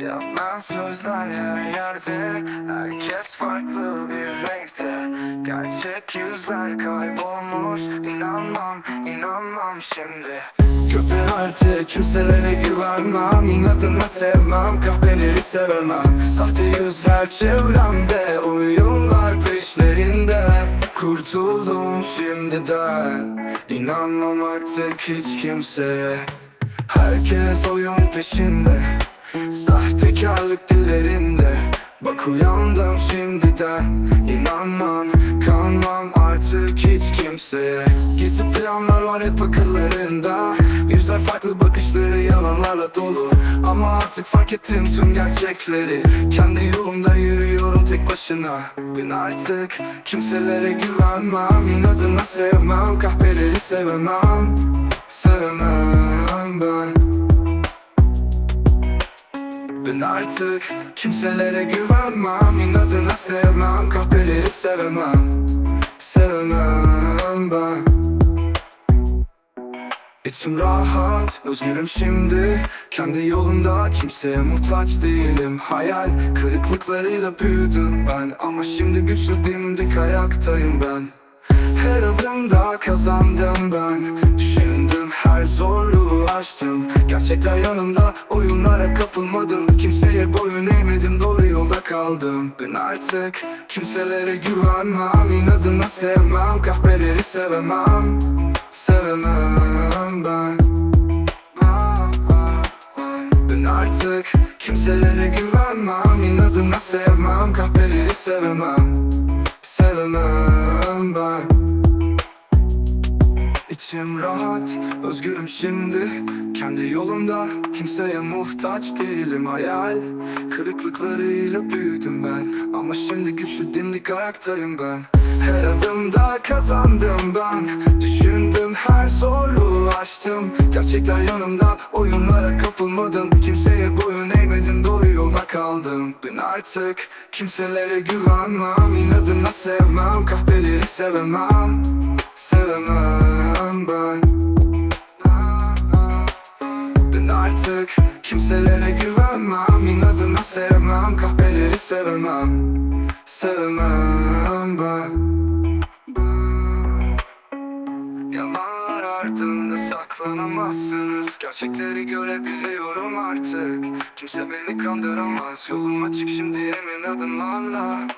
Yalan sözler her yerde Herkes farklı bir renkte. Gerçek yüzler kaybolmuş İnanmam, inanmam şimdi. Köpe artık kimselere güvenmem İnadına sevmem, kahveleri sevemem. Sahte yüzler çevremde Oyunlar peşlerinde. Kurtuldum şimdiden İnanmam artık hiç kimseye. Herkes oyun peşinde Sahtekarlık dillerinde. Bak uyandım şimdiden. İnanmam, kanmam artık hiç kimseye. Gizli planlar var hep akıllarında. Yüzler farklı bakışları yalanlarla dolu. Ama artık fark ettim tüm gerçekleri. Kendi yolumda yürüyorum tek başına. Ben artık kimselere güvenmem. İnadına sevmem, kahveleri sevemem. Sevemem ben ben artık kimselere güvenmem. İnadına sevmem kahveleri sevemem. Sevemem ben. İçim rahat, özgürüm şimdi. Kendi yolumda kimseye muhtaç değilim. Hayal kırıklıklarıyla büyüdüm ben. Ama şimdi güçlü dimdik ayaktayım ben. Her adımda kazandım ben. Düşündüm her zorluğu aştım. Gerçekler yanımda oyunlara kapılmadım kaldım Ben artık. Kimselere güvenmem İnadına sevmem. Kahveleri sevemem Sevemem ben. Ben artık kimselere güvenmem İnadına sevmem. Kahveleri sevemem Sevemem ben İçim rahat, özgürüm şimdi. Kendi yolumda kimseye muhtaç değilim Hayal kırıklıklarıyla büyüdüm ben. Ama şimdi güçlü dimdik ayaktayım ben. Her adımda kazandım ben. Düşündüm her zorluğu aştım Gerçekler yanımda oyunlara kapılmadım. Kimseye boyun eğmedim doğru yolda kaldım. Ben artık kimselere güvenmem. İnadına sevmem kahveleri sevemem Sevemem ben. Ben artık kimselere güvenmem. İnadına sevmem kahveleri sevemem Sevemem ben. Yalanlar ardında saklanamazsınız. Gerçekleri görebiliyorum artık. Kimse beni kandıramaz. Yolum açık şimdi emin adımlarla